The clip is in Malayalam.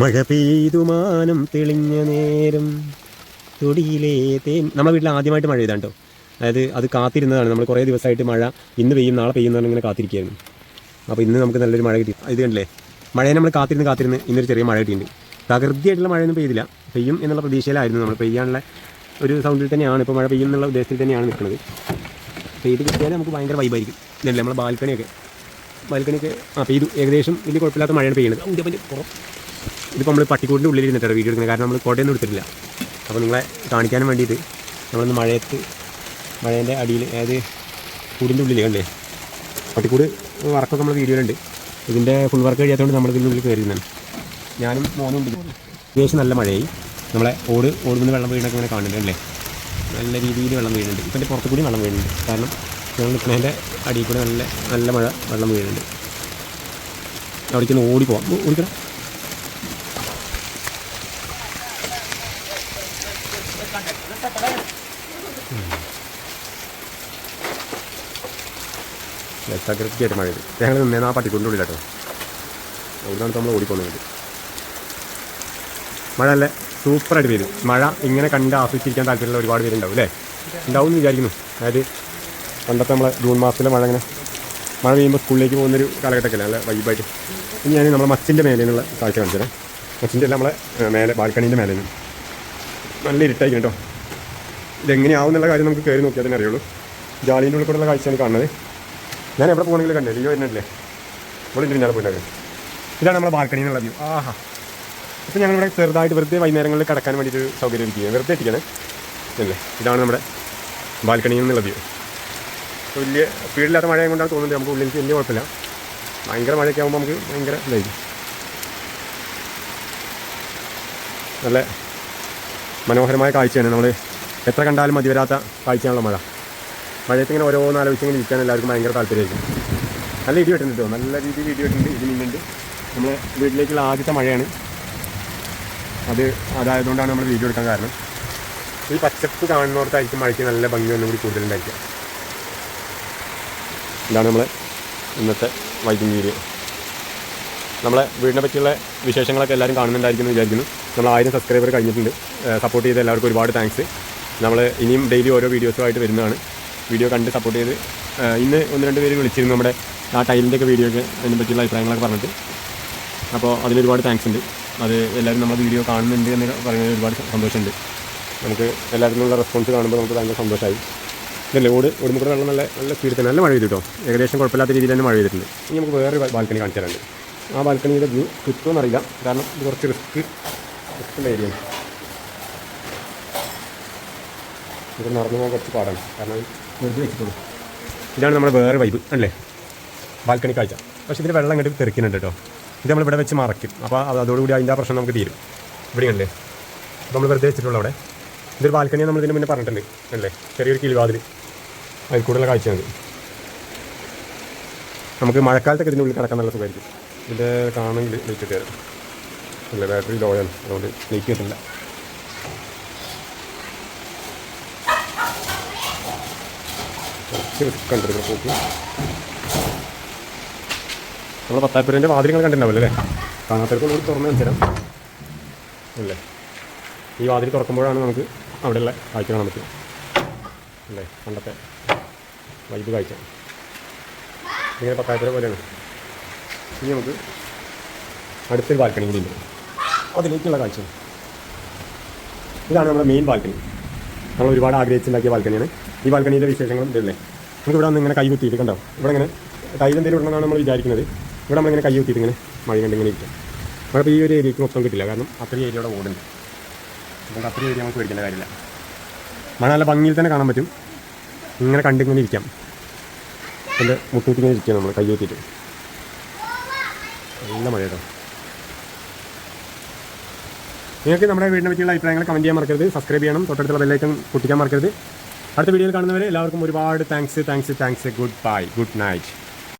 മഴ പെയ്തു മാനം തെളിഞ്ഞ നേരം തൊടിയിലേ തേൻ. നമ്മുടെ വീട്ടിൽ ആദ്യമായിട്ട് മഴ ചെയ്താണ്ടോ അതായത് അത് കാത്തിരുന്നതാണ്. നമ്മൾ കുറേ ദിവസമായിട്ട് മഴ ഇന്ന് പെയ്യും നാളെ പെയ്യും എന്ന് ഇങ്ങനെ കാത്തിരിക്കുകയായിരുന്നു. അപ്പോൾ ഇന്ന് നമുക്ക് നല്ലൊരു മഴ കിട്ടി. ഇത് കണ്ടില്ലേ? മഴയെ നമ്മൾ കാത്തിരുന്ന് കാത്തിരുന്ന് ഇന്നൊരു ചെറിയ മഴ കിട്ടിയിട്ടുണ്ട്. പ്രകൃതിയായിട്ടുള്ള മഴയൊന്നും പെയ്തില്ല. പെയ്യും എന്നുള്ള പ്രതീക്ഷയിലായിരുന്നു നമ്മൾ. പെയ്യാനുള്ള ഒരു സൗണ്ടിൽ തന്നെയാണ് ഇപ്പോൾ മഴ പെയ്യും എന്നുള്ള ഉദ്ദേശത്തിൽ തന്നെയാണ് നിൽക്കുന്നത്. പെയ്ത് കിട്ടിയാൽ നമുക്ക് ഭയങ്കര വൈബായിരിക്കും ഇതല്ലേ നമ്മളെ ബാൽക്കണിയൊക്കെ? ബാൽക്കണിയൊക്കെ ആ പെയ്തു. ഏകദേശം വലിയ കുഴപ്പമില്ലാത്ത മഴയാണ് പെയ്യുന്നത് അതിന്റെ പുറം ഇതിപ്പോൾ നമ്മൾ പട്ടിക്കൂടിന്റെ ഉള്ളിൽ ഇരുന്നിട്ടാണ് വീഡിയോ എടുക്കുന്നത്. കാരണം നമ്മൾ കോട്ടയൊന്നും എടുത്തിട്ടില്ല. അപ്പോൾ നിങ്ങളെ കാണിക്കാനും വേണ്ടിയിട്ട് നമ്മളൊന്ന് മഴയത്ത് മഴേന്റെ അടിയിൽ അതായത് കൂടിന്റെ ഉള്ളിൽ കണ്ടേ? പട്ടിക്കൂട് വർക്കൊക്കെ നമ്മൾ വീഡിയോയിലുണ്ട്. ഇതിന്റെ ഫുൾ വർക്ക് കഴിയാത്തതുകൊണ്ട് നമ്മൾ ഇതിന്റെ ഉള്ളിൽ കയറിയിരുന്നാണ് ഞാനും മോനും ഉണ്ട്. അത്യാവശ്യം നല്ല മഴയായി. നമ്മളെ ഓട് ഓട് നിന്ന് വെള്ളം വീണൊക്കെ ഇങ്ങനെ കാണുന്നുണ്ട് അല്ലേ? നല്ല രീതിയിൽ വെള്ളം വീഴുന്നുണ്ട് ഇപ്പം എന്റെ പുറത്തു കൂടി വെള്ളം വീഴുന്നുണ്ട് കാരണം ഞങ്ങൾ നിൽക്കുന്നതിന്റെ അടിയിൽ കൂടെ നല്ല നല്ല മഴ വെള്ളം വീഴുന്നുണ്ട് അവിടേക്ക് ഒന്ന് ഓടി പോവാം ഓ- ഓടിക്കണം തകൃതിയായിട്ട് മഴ പെയ്തു ഞങ്ങൾ നിന്നേന്ന് ആ പട്ടിക്കൊണ്ട് ഉള്ളിൽ കേട്ടോ. അവിടുന്നാണ് നമ്മൾ ഓടിപ്പോകുന്നത് മഴ അല്ലേ? സൂപ്പറായിട്ട് പെയ്തു മഴ ഇങ്ങനെ കണ്ട് ആസ്വദിച്ചിരിക്കാൻ താല്പര്യമുള്ള ഒരുപാട് പേരുണ്ടാവും അല്ലേ? ഉണ്ടാവും എന്ന് വിചാരിക്കുന്നു. അതായത് പണ്ടത്തെ നമ്മളെ ജൂൺ മാസത്തിലെ മഴ അങ്ങനെ മഴ പെയ്യുമ്പോൾ സ്കൂളിലേക്ക് പോകുന്നൊരു കാലഘട്ടമൊക്കെ നല്ല വൈബായിട്ട് ഇനി ഞാൻ നമ്മളെ മച്ചിന്റെ മേലേനുള്ള കാഴ്ച കാണിച്ചത് മച്ചിന്റെ അല്ല നമ്മളെ മേലെ ബാൽക്കണീന്റെ മേലെ നല്ല ഇരുട്ടായിരിക്കും കേട്ടോ. ഇതെങ്ങനെയാവും എന്നുള്ള കാര്യം നമുക്ക് കയറി നോക്കിയാൽ തന്നെ അറിയുള്ളൂ. ജാലീന്റെ ഉള്ളിൽ കൂടെയുള്ള കാഴ്ചയാണ് കാണുന്നത്. ഞാൻ എവിടെ പോകണമെങ്കിലും കണ്ടേ ലിയോ വരുന്നില്ലേ ഇവിടെ ഇല്ല ഞാൻ പോയിട്ടാണ് ഇതാണ് നമ്മുടെ ബാൽക്കണിയിൽ നിന്നുള്ള വ്യൂ. ആഹാ. അപ്പോൾ ഞങ്ങളിവിടെ ചെറുതായിട്ട് വെറുതെ വൈകുന്നേരങ്ങളിൽ കിടക്കാൻ വേണ്ടിയിട്ട് സൗകര്യം ഇരിക്കുകയാണ് വെറുതെ ഇരിക്കുകയാണ് അല്ലേ ഇതാണ് നമ്മുടെ ബാൽക്കണിയിൽ നിന്നുള്ള വ്യൂ. വലിയ സ്പീഡില്ലാത്ത മഴയും കൊണ്ടാണ് തോന്നുന്നത്. നമുക്ക് ഉള്ളിലേക്ക് വലിയ കുഴപ്പമില്ല. ഭയങ്കര മഴയൊക്കെ ആകുമ്പോൾ നമുക്ക് ഭയങ്കര ഇതായിരിക്കും. നല്ല മനോഹരമായ കാഴ്ചയാണ് നമ്മൾ എത്ര കണ്ടാലും മതിവരാത്ത കാഴ്ചയാണല്ലോ മഴ. മഴയത്ത് ഇങ്ങനെ ഓരോന്ന് ആലോചിച്ച് ഇങ്ങനെ ഇരിക്കാൻ എല്ലാവർക്കും ഭയങ്കര താല്പര്യമായിരിക്കും. നല്ല ഇടി വെട്ടുന്നുണ്ട് നല്ല രീതിയിൽ ഇടി വെട്ടുന്നുണ്ട് ഇടി മിന്നുണ്ട് നമ്മൾ വീട്ടിലേക്കുള്ള ആദ്യത്തെ മഴയാണ്. അത് അതായതുകൊണ്ടാണ് നമ്മൾ വീഡിയോ എടുക്കാൻ കാരണം. ഈ പച്ചപ്പ് കാണുന്നിടത്തായിരിക്കും മഴയ്ക്ക് നല്ല ഭംഗി ഒന്നും കൂടി കൂടുതലുണ്ടായിരിക്കുക. ഇതാണ് നമ്മളെ ഇന്നത്തെ വൈദ്യുതി നമ്മളെ വീടിനെ പറ്റിയുള്ള വിശേഷങ്ങളൊക്കെ എല്ലാവരും കാണുന്നുണ്ടായിരിക്കും എന്ന് വിചാരിക്കുന്നു. നമ്മൾ ആയിരം സബ്സ്ക്രൈബർ കഴിഞ്ഞിട്ടുണ്ട്. സപ്പോർട്ട് ചെയ്ത എല്ലാവർക്കും ഒരുപാട് താങ്ക്സ് നമ്മൾ ഇനിയും ഡെയിലി ഓരോ വീഡിയോസുമായിട്ട് വരുന്നതാണ്. വീഡിയോ കണ്ട് സപ്പോർട്ട് ചെയ്ത് ഇന്ന് ഒന്ന് രണ്ട് പേര് വിളിച്ചിരുന്നു നമ്മുടെ ആ ടൈലിന്റെ ഒക്കെ വീഡിയോ ഒക്കെ അതിനെ പറ്റിയുള്ള അഭിപ്രായങ്ങളൊക്കെ പറഞ്ഞിട്ട്. അപ്പോൾ അതിലൊരുപാട് താങ്ക്സ് ഉണ്ട്. അത് എല്ലാവരും നമ്മുടെ വീഡിയോ കാണുന്നുണ്ട് എന്ന് പറയുന്നത് ഒരുപാട് സന്തോഷമുണ്ട്. നമുക്ക് എല്ലാവരും നിന്നുള്ള റെസ്പോൺസ് കാണുമ്പോൾ നമുക്ക് ഭയങ്കര സന്തോഷമായി. ഇതല്ലേ ഓട് ഓടുമ്പോൾ വെള്ളം നല്ല നല്ല സ്പീഡിൽ തന്നെ. നല്ല മഴ ചെയ്തു കേട്ടോ ഏകദേശം കുഴപ്പമില്ലാത്ത രീതിയിൽ തന്നെ മഴ ചെയ്തിട്ടുണ്ട് ഇനി നമുക്ക് വേറെ ബാൽക്കണി കാണിച്ചു തരാനുണ്ട്. ആ ബാൽക്കണിയുടെ വ്യൂ കിട്ടുമെന്നറിയില്ല കാരണം ഇത് കുറച്ച് റിസ്ക് റിസ്ക്കുള്ള ഏരിയയാണ് ഇത് നടന്നു പോകാൻ കുറച്ച് പാടാണ്. കാരണം വെറുതെ വെച്ചിട്ടുള്ളൂ. ഇതാണ് നമ്മുടെ വേറെ വൈബ് അല്ലേ ബാൽക്കണി കാഴ്ച. പക്ഷേ ഇതിൽ വെള്ളം ഇങ്ങോട്ട് തെറിക്കുന്നുണ്ട് കേട്ടോ. ഇത് നമ്മൾ ഇവിടെ വെച്ച് മറക്കും അപ്പോൾ അത് അതോടുകൂടി അതിന്റെ ആ പ്രശ്നം നമുക്ക് തീരും. ഇവിടെയല്ലേ അപ്പോൾ നമ്മൾ വെറുതെ വെച്ചിട്ടുള്ളൂ അവിടെ. ഇതൊരു ബാൽക്കണി നമ്മൾ ഇതിന് മുന്നേ പറഞ്ഞിട്ടുണ്ട്. അല്ലേ ചെറിയൊരു കിളിവാതിൽ അതിൽ കൂടുതൽ കാഴ്ചയാണ് നമുക്ക് മഴക്കാലത്തൊക്കെ ഇതിന്റെ ഉള്ളിൽ കിടക്കാൻ നല്ല സുഖമായിരിക്കും. ഇതിന്റെ കാണണമെങ്കിൽ ലൈറ്റ് കയറും അല്ലേ ബാറ്ററി ലോ ആണ്. അതുകൊണ്ട് ലൈറ്റ് കിട്ടില്ല ഇവിടെ പോക്ക് നമ്മൾ പത്താപ്പുരന്റെ വാതിലുകൾ കണ്ടിട്ടുണ്ടാവില്ല അല്ലേ? കാണാത്തവർക്ക് കൂടി തുറന്ന് വെച്ചാൽ അല്ലേ? ഈ വാതിൽ തുറക്കുമ്പോഴാണ് നമുക്ക് അവിടെയുള്ള കാഴ്ച കാണാൻ പറ്റും അല്ലേ? പണ്ടത്തെ വൈബ് കാഴ്ച. ഇങ്ങനെ പത്താപ്പുര പോലെയാണ്. ഇനി നമുക്ക് അടുത്തൊരു ബാൽക്കണി കൂടി ഉണ്ട്. അതിലേക്കുള്ള കാഴ്ച. ഇതാണ് നമ്മുടെ മെയിൻ ബാൽക്കണി നമ്മൾ ഒരുപാട് ആഗ്രഹിച്ചുണ്ടാക്കിയ ബാൽക്കണിയാണ് ഈ ബാൽക്കണിയിലെ വിശേഷങ്ങളും ഇതല്ലേ? നമുക്ക് ഇവിടെ ഇങ്ങനെ കൈ കുത്തിയിട്ട് കണ്ടോ? ഇവിടെ ഇങ്ങനെ ടൈൽ എന്തെങ്കിലും ഇടണമെന്നാണ് നമ്മൾ വിചാരിക്കുന്നത്. ഇവിടെ നമ്മളിങ്ങനെ കൈ കുത്തിയിട്ട് ഇങ്ങനെ മഴ കണ്ട് ഇങ്ങനെ ഇരിക്കും. ഈ ഒരു ഏരിയക്ക് മൊത്തം കിട്ടില്ല. കാരണം അത്രയും ഏരിയയുടെ ഓടുണ്ട്. അതുകൊണ്ട് അത്രയും ഏരിയ നമുക്ക് പേടിക്കേണ്ട കാര്യമില്ല. മഴ നല്ല ഭംഗിയിൽ തന്നെ കാണാൻ പറ്റും. ഇങ്ങനെ കണ്ടിങ്ങനെ ഇരിക്കാം. എന്റെ മുട്ടൂട്ടിങ്ങനെ ഇരിക്കാം നമ്മൾ കൈ കുത്തിയിട്ട്. നല്ല മഴ കേട്ടോ. നിങ്ങൾക്ക് നമ്മുടെ വീടിനെ പറ്റിയുള്ള അഭിപ്രായങ്ങൾ കമന്റ് ചെയ്യാൻ മറക്കരുത്. സബ്സ്ക്രൈബ് ചെയ്യണം. തൊട്ടടുത്തുള്ള ബെല്ലൈക്കൺ കുട്ടിക്കാൻ മറക്കരുത്. അടുത്ത വീഡിയോയിൽ കാണുന്നവരെ എല്ലാവർക്കും ഒരുപാട് thanks thanks thanks good bye good night